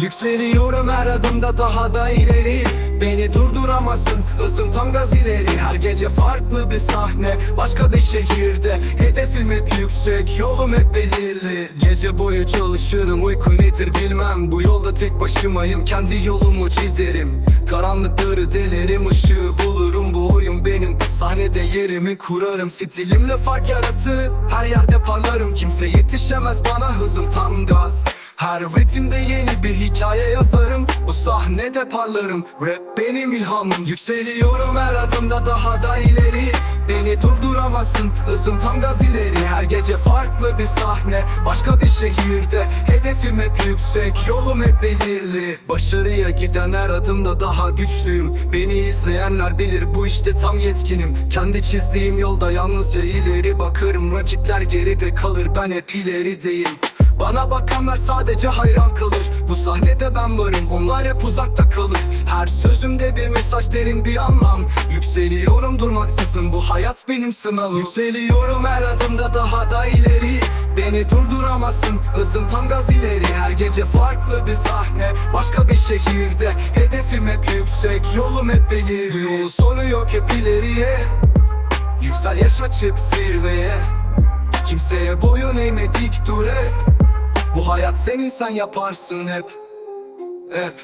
Yükseliyorum her adımda daha da ileri. Beni durduramazsın hızım tam gaz ileri. Her gece farklı bir sahne başka bir şehirde. Hedefim hep yüksek yolum hep belirli. Gece boyu çalışırım uykum nedir bilmem. Bu yolda tek başımayım kendi yolumu çizerim. Karanlıkları delerim ışığı bulurum bu sahnede yerimi kurarım. Stilimle fark yaratır her yerde parlarım. Kimse yetişemez bana hızım tam gaz. Her ritimde yeni bir hikaye yazarım. Bu sahnede parlarım. Rap benim ilhamım. Yükseliyorum her adımda daha da durduramazsın Hızım tam gaz ileri. Her gece farklı bir sahne. Başka bir şehirde Hedefim hep yüksek Yolum hep belirli. Başarıya giden her adımda daha güçlüyüm. Beni izleyenler bilir bu işte tam yetkinim. Kendi çizdiğim yolda yalnızca ileri bakarım. Rakipler geride kalır ben hep ilerideyim bana bakanlar sadece hayran kalır. Bu sahnede ben varım onlar hep uzakta kalır. Her sözümde bir mesaj derin bir anlam. Yükseliyorum durmaksızın bu hayat benim sınavım. Yükseliyorum her adımda daha da ileri. Beni durduramazsın hızım tam gaz ileri. Her gece farklı bir sahne başka bir şehirde. Hedefim hep yüksek yolum hep belirli. Yol sonu yok hep ileriye. Yüksel yaşa çık zirveye. Kimseye boyun eğme dik dur hep Bu hayat senin sen yaparsın hep. Hep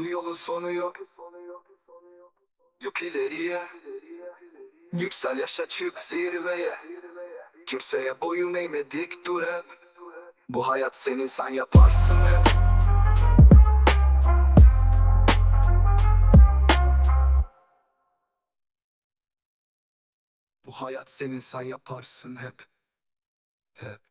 Bu yolun sonu yok. Yok ileriye. Yüksel yaşa çık zirveye. Kimseye boyun eğme dik dur hep. Bu hayat senin sen yaparsın hep. Bu hayat senin sen yaparsın hep. Hep